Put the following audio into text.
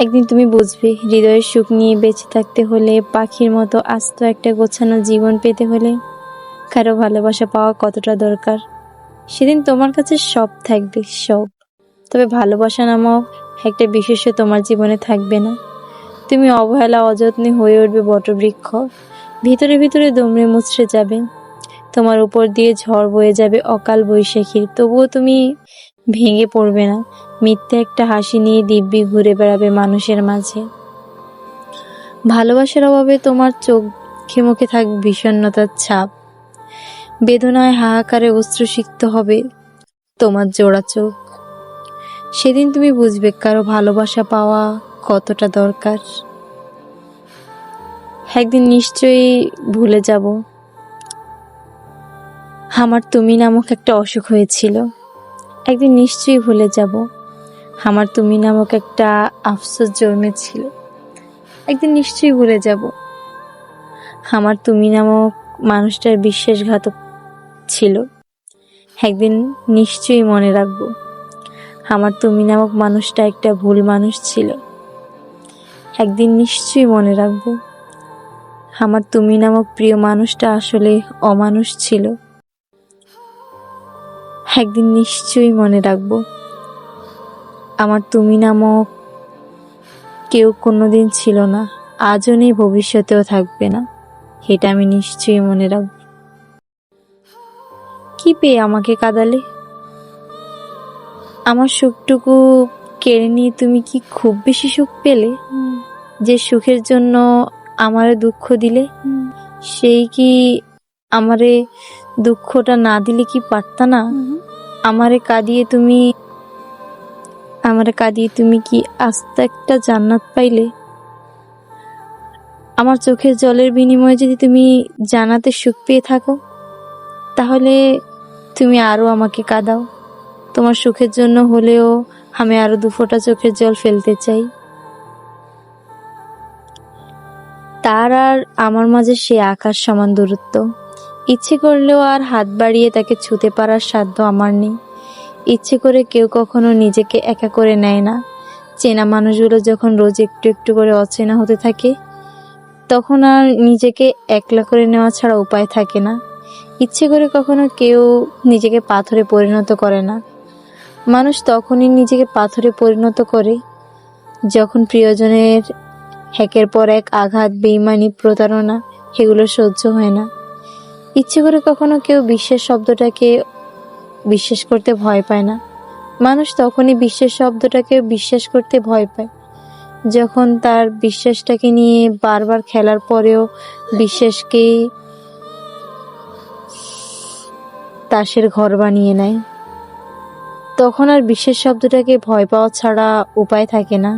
একদিন তুমি বুঝবে, হৃদয়ের সুখ নিয়ে বেঁচে থাকতে হলে, পাখির মতো আস্ত একটা গোছানো জীবন পেতে হলে কারও ভালোবাসা পাওয়া কতটা দরকার? সেদিন তোমার কাছে সব থাকবে, সব। তবে ভালোবাসা নামক একটা বিশেষ তোমার জীবনে থাকবে না। তুমি অবহেলা, অযত্নে হয়ে উঠবে বটবৃক্ষ। ভিতরে ভিতরে দমড়ে মুচড়ে যাবে। তোমার উপর দিয়ে ঝড় বয়ে যাবে অকাল বৈশাখীর। তবুও তুমি ভেঙে পড়বে না। মিথ্যে একটা হাসি নিয়ে দিব্যি ঘুরে বেড়াবে মানুষের মাঝে। ভালোবাসার অভাবে তোমার চোখে মুখে থাকবে বিষণ্ণতার ছাপ। বেদনায় হাহাকারে অশ্রুসিক্ত হবে তোমার জোড়া চোখ। সেদিন তুমি বুঝবে কারও ভালোবাসা পাওয়া কতটা দরকার। একদিন নিশ্চয়ই ভুলে যাব। আমার তুমি নামক একটা অসুখ হয়েছিল। একদিন নিশ্চয়ই ভুলে যাব। আমার তুমি নামক একটা আফসোস জন্মেছিল। একদিন নিশ্চয়ই ভুলে যাব। আমার তুমি নামক মানুষটার বিশ্বাসঘাতক ছিল। একদিন নিশ্চয়ই মনে রাখব, আমার তুমি নামক মানুষটা একটা ভুল মানুষ ছিল। একদিন নিশ্চয়ই মনে রাখব, আমার তুমি নামক প্রিয় মানুষটা আসলে অমানুষ ছিল। একদিন নিশ্চয়ই মনে রাখব। আমার তুমি নামক কেউ কোনোদিন ছিল না আজও নেই ভবিষ্যতেও থাকবে না এটা আমি নিশ্চয়ই মনে রাখব। কি পেয়ে আমাকে কাদালে? আমার সুখটুকু কেড়ে নিয়ে তুমি কি খুব বেশি সুখ পেলে? যে সুখের জন্য আমারে দুঃখ দিলে? সেই কি আমারে দুঃখটা না দিলে কি পারতা না? আমারে কাঁদিয়ে তুমি, আমারে কাঁদিয়ে তুমি কি আস্ত একটা জান্নাত পাইলে? আমার চোখের জলের বিনিময়ে যদি তুমি জানাতে সুখ পেয়ে থাকো, তাহলে তুমি আরও আমাকে কাঁদাও। তোমার সুখের জন্য হলেও আমি আরও দু ফোঁটা চোখের জল ফেলতে চাই। তার আর আমার মাঝে সে আকাশ সমান দূরত্ব। ইচ্ছে করলেও আর হাত বাড়িয়ে তাকে ছুতে পারার সাধ্য আমার নেই। ইচ্ছে করে কেউ কখনো নিজেকে একা করে নেয় না। চেনা মানুষগুলো যখন রোজ একটু একটু করে অচেনা হতে থাকে, তখন আর নিজেকে একলা করে নেওয়া ছাড়া উপায় থাকে না। ইচ্ছে করে কখনো কেউ নিজেকে পাথরে পরিণত করে না। মানুষ তখনই নিজেকে পাথরে পরিণত করে, যখন প্রিয়জনের হ্যাকের পর এক আঘাত, বেইমানি, প্রতারণা, এগুলো সহ্য হয় না। ইচ্ছে করে কখনো কেউ বিশ্বাস শব্দটাকে বিশ্বাস করতে ভয় পায় না। মানুষ তখনই বিশ্বাস শব্দটাকে বিশ্বাস করতে ভয় পায়। যখন তার বিশ্বাসটাকে নিয়ে বারবার খেলার পরেও বিশ্বাসকে তাসের ঘর বানিয়ে নেয়, তখন আর বিশ্বাস শব্দটাকে ভয় পাওয়া ছাড়া উপায় থাকে না।